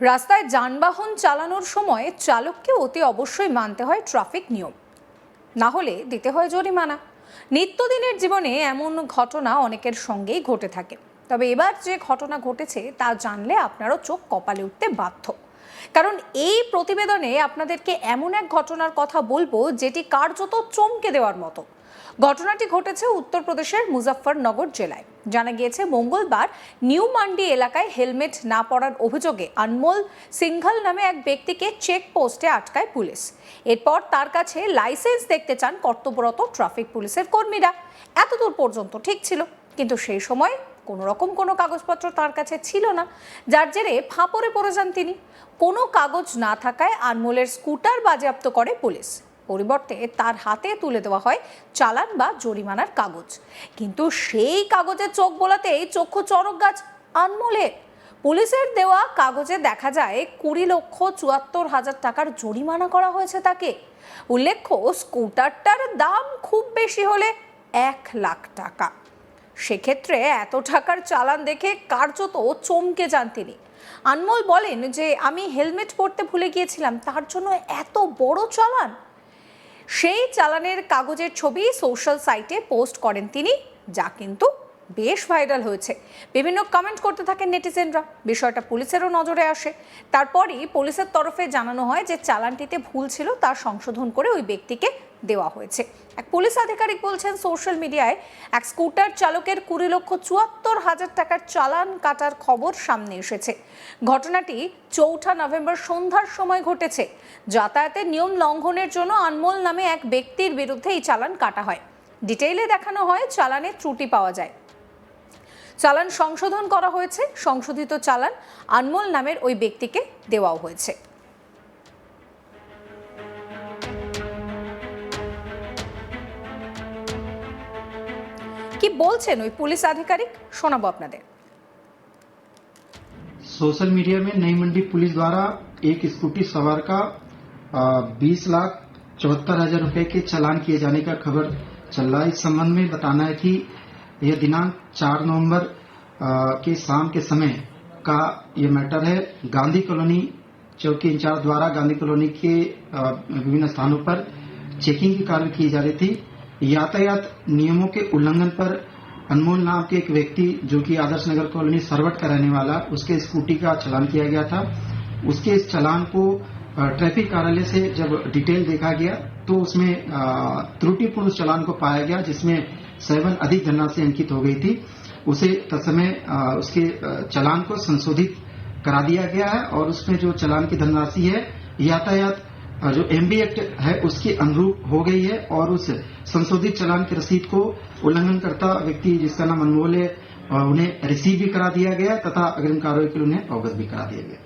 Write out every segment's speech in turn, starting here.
রাস্তায় যানবাহন চালানোর সময় চালককে অতি অবশ্যই মানতে হয় ট্রাফিক নিয়ম। না হলে দিতে হয় জরিমানা। নিত্যদিনের জীবনে এমন ঘটনা অনেকের সঙ্গেই ঘটে থাকে। তবে এবার যে ঘটনা ঘটেছে তা জানলে আপনারও চোখ কপালে উঠতে বাধ্য। কারণ এই প্রতিবেদনে আপনাদেরকে এমন এক ঘটনার কথা বলব, যেটি কার্যত চমকে দেওয়ার মতো। ঘটনাটি ঘটেছে উত্তরপ্রদেশের মুজাফফরনগর জেলায়। জানা গিয়েছে, মঙ্গলবার নিউ মান্ডি এলাকায় হেলমেট না পরার অভিযোগে আনমোল সিংঘল নামে এক ব্যক্তিকে চেক পোস্টে আটকায় পুলিশ। এরপর তার কাছে লাইসেন্স দেখতে চান কর্তব্যরত ট্রাফিক পুলিশের কর্মীরা। এতদূর পর্যন্ত ঠিক ছিল, কিন্তু সেই সময় কোনো রকম কোনো কাগজপত্র তার কাছে ছিল না। যার জেরে ফাঁপড়ে পড়ে যান তিনি। কোনো কাগজ না থাকায় আনমোলের স্কুটার বাজেয়াপ্ত করে পুলিশ। পরিবর্তে তার হাতে তুলে দেওয়া হয় চালান বা জরিমানার কাগজ। কিন্তু সেই কাগজে চোখ বোলাতেই চক্ষু চরক গাছ আনমোলের। পুলিশের দেওয়া কাগজে দেখা যায় কুড়ি লক্ষ চুয়াত্তর হাজার টাকার জরিমানা করা হয়েছে তাকে। উল্লেখ্য, স্কুটারটার দাম খুব বেশি হলে এক লাখ টাকা। সেক্ষেত্রে এত টাকার চালান দেখে কার্যত চমকে যান তিনি। আনমোল বলেন যে, আমি হেলমেট পরতে ভুলে গিয়েছিলাম, তার জন্য এত বড় চালান? সেই চালানের কাগজের ছবি সোশ্যাল সাইটে পোস্ট করেন তিনি, যা কিন্তু বেশ ভাইরাল হয়েছে। বিভিন্ন কমেন্ট করতে থাকেন নেটিজেনরা, বিষয়টা পুলিশেরও নজরে আসে। তারপরই পুলিশের তরফে জানানো হয় যে, চালানটিতে ভুল ছিল তা সংশোধন করে ওই ব্যক্তিকে দেওয়া হয়েছে। এক পুলিশ আধিকারিক বলছেন, সোশ্যাল মিডিয়ায় এক স্কুটার চালকের কুড়ি লক্ষ চুয়াত্তর হাজার টাকার চালান কাটার খবর সামনে এসেছে। ঘটনাটি চৌঠা নভেম্বর সন্ধ্যার সময় ঘটেছে। যাতায়াতের নিয়ম লঙ্ঘনের জন্য আনমোল নামে এক ব্যক্তির বিরুদ্ধে এই চালান কাটা হয়। ডিটেইলে দেখানো হয়, চালানে ত্রুটি পাওয়া যায়। চালান সংশোধন করা হয়েছে, সংশোধিত চালান আনমোল নামের ওই ব্যক্তিকে দেওয়াও হয়েছে। কি বলছেন ওই পুলিশ আধিকারিক শোনাবো আপনাদের सोशल मीडिया में नई मंडी पुलिस द्वारा एक स्कूटी सवार का बीस लाख चौहत्तर हजार रूपये के चालान किए जाने का खबर चल रहा है इस संबंध में बताना है कि यह दिनांक चार नवंबर अ, के शाम के समय का ये मैटर है गांधी कॉलोनी चौकी इंचार्ज द्वारा गांधी कॉलोनी के अ, विभिन्न स्थानों पर चेकिंग की कार्य की जा रही थी यातायात नियमों के उल्लंघन पर अनमोल नाम के एक व्यक्ति, जो कि आदर्श नगर कॉलोनी सरवट का रहने वाला, उसके स्कूटी का चलान किया गया था। उसके इस चलान को ट्रैफ़िक कार्यालय से जब डिटेल देखा गया तो उसमें त्रुटिपूर्ण चलान को पाया गया, जिसमें सेवन अधिक धनराशि अंकित हो गई थी। उसे तत्समय उसके चलान को संशोधित करा दिया गया है और उसमें जो चलान की धनराशि है, यातायात जो एमबी एक्ट है, उसके अनुरूप हो गई है और उस संशोधित चलान की रसीद को उल्लंघनकर्ता व्यक्ति जिसका नाम अनमोल है उन्हें रिसीव भी करा दिया गया तथा अग्रिम कार्रवाई के लिए उन्हें अवगत भी करा दिया गया।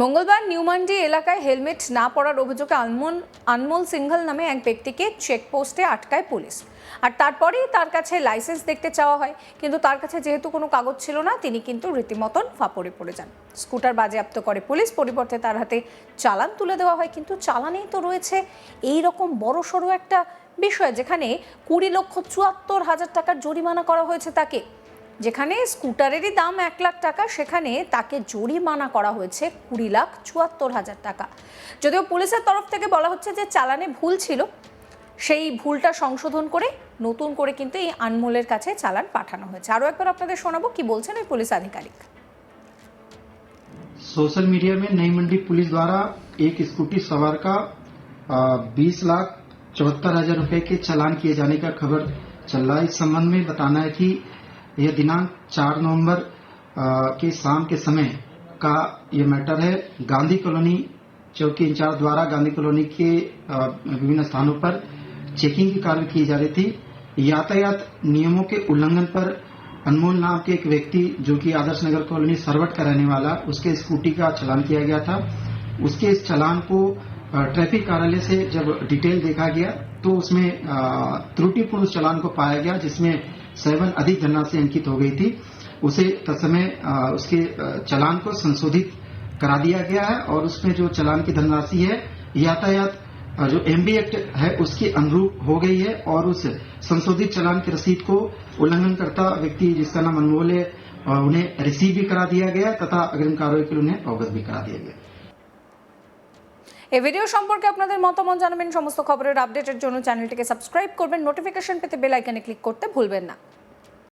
মঙ্গলবার নিউমান্ডি এলাকায় হেলমেট না পরার অভিযোগে আনমোল আনমোল সিংঘল নামে এক ব্যক্তিকে চেকপোস্টে আটকায় পুলিশ। আর তারপরেই তার কাছে লাইসেন্স দেখতে চাওয়া হয়। কিন্তু তার কাছে যেহেতু কোনো কাগজ ছিল না, তিনি কিন্তু রীতিমতন ফাপড়ে পড়ে যান। স্কুটার বাজেয়াপ্ত করে পুলিশ, পরিবর্তে তার হাতে চালান তুলে দেওয়া হয়। কিন্তু চালানেই তো রয়েছে এই রকম বড় সড়ো একটা বিষয়, যেখানে কুড়ি লক্ষ চুয়াত্তর হাজার টাকার জরিমানা করা হয়েছে তাকে। যেখানে স্কুটারেরই দাম এক লাখ টাকা সেখানে তাকে জরিমানা করা হয়েছে কুড়ি লাখ চুয়াত্তর হাজার টাকা যদিও পুলিশের তরফ থেকে বলা হচ্ছে যে চালানে ভুল ছিল সেই ভুলটা সংশোধন করে নতুন করে কিন্তু এই আনমোলের কাছে চালান পাঠানো হয়েছে আরও একবার আপনাদের শোনাবো কি বলছেন ওই পুলিশ আধিকারিক सोशल मीडिया में नई मंडी पुलिस द्वारा एक स्कूटी सवार का बीस लाख चौहत्तर हजार रूपये के चालान किए जाने का खबर चल रहा है इस संबंध में बताना है कि यह दिनांक चार नवंबर के शाम के समय का ये मैटर है। गांधी कॉलोनी, चौकी इंचार्ज द्वारा गांधी कॉलोनी के विभिन्न स्थानों पर चेकिंग की कार्य की जा रही थी। यातायात नियमों के उल्लंघन पर अनमोल नाम के एक व्यक्ति, जो कि आदर्श नगर कॉलोनी सरवट का रहने वाला, उसके स्कूटी का चलान किया गया था। उसके इस चलान को ट्रैफ़िक कार्यालय से जब डिटेल देखा गया तो उसमें त्रुटिपूर्ण चलान को पाया गया, जिसमें सेवन अधिक धनराशि अंकित हो गई थी। उसे तत्समय उसके चलान को संशोधित करा दिया गया है और उसमें जो चलान की धनराशि है, यातायात जो एमबी एक्ट है, उसके अनुरूप हो गई है और उस संशोधित चलान की रसीद को उल्लंघनकर्ता व्यक्ति जिसका नाम अनमोल है उन्हें रिसीव भी करा दिया गया तथा अग्रिम कार्रवाई के लिए उन्हें अवगत भी करा दिया गया এই ভিডিও সম্পর্কে আপনাদের মতামত জানাবেন, সমস্ত খবরের আপডেটের জন্য চ্যানেলটিকে সাবস্ক্রাইব করবেন নোটিফিকেশন পেতে বেল আইকনে ক্লিক করতে ভুলবেন না।